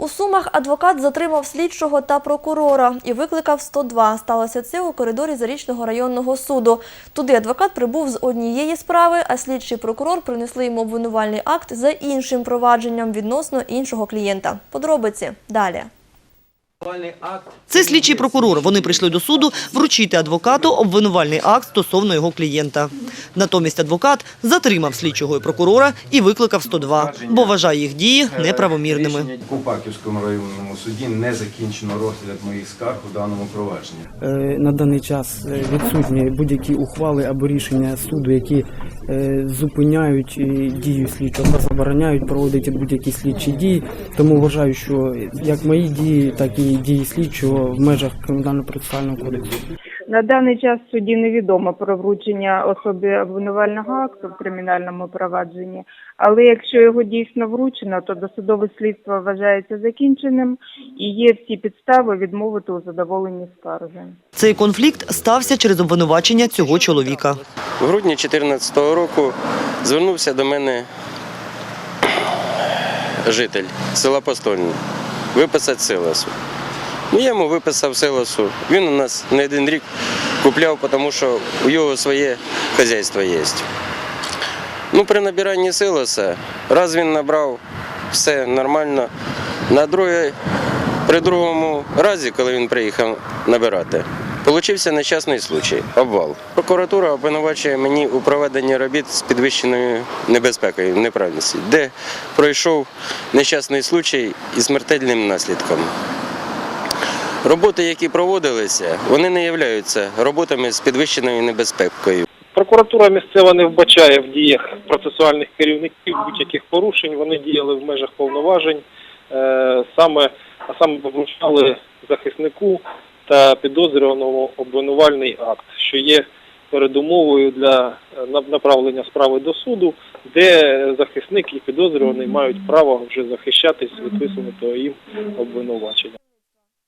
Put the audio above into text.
У Сумах адвокат затримав слідчого та прокурора і викликав 102. Сталося це у коридорі Зарічного районного суду. Туди адвокат прибув з однієї справи, а слідчий прокурор принесли йому обвинувальний акт за іншим провадженням відносно іншого клієнта. Подробиці далі. Це слідчий прокурор. Вони прийшли до суду вручити адвокату обвинувальний акт стосовно його клієнта. Натомість адвокат затримав слідчого і прокурора і викликав 102, бо вважає їх дії неправомірними. Рішення Купаківському районному суді не закінчено розгляд моїх скарг у даному провадженні. Е, На даний час е, відсутні будь-які ухвали або рішення суду, які е, зупиняють е, дію слідчого або забороняють проводити будь-які слідчі дії. Тому вважаю, що як мої дії, так і дії слідчого в межах кримінально-процесуального кодексу. На даний час суді невідомо про вручення особі обвинувального акту в кримінальному провадженні, але якщо його дійсно вручено, то досудове слідство вважається закінченим і є всі підстави відмовити у задоволенні скарги. Цей конфлікт стався через обвинувачення цього чоловіка. В грудні 2014 року звернувся до мене житель села Постольне виписати силосу. Я йому виписав силосу. Він у нас не один рік купляв, тому що у його своє хазяйство є. Ну, при набиранні силоса, раз він набрав, все нормально. На друге, при другому разі, коли він приїхав набирати, Получився нещасний случай обвал. Прокуратура обвинувачує мені у проведенні робіт з підвищеною небезпекою, неправильності, де пройшов нещасний случай із смертельним наслідком. Роботи, які проводилися, вони не являються роботами з підвищеною небезпекою. Прокуратура місцева не вбачає в діях процесуальних керівників будь-яких порушень. Вони діяли в межах повноважень, е, саме, а саме вручали захиснику та підозрюваному обвинувальний акт, що є передумовою для е, направлення справи до суду, де захисник і підозрюваний мають право вже захищатись від висунутого їм обвинувачення.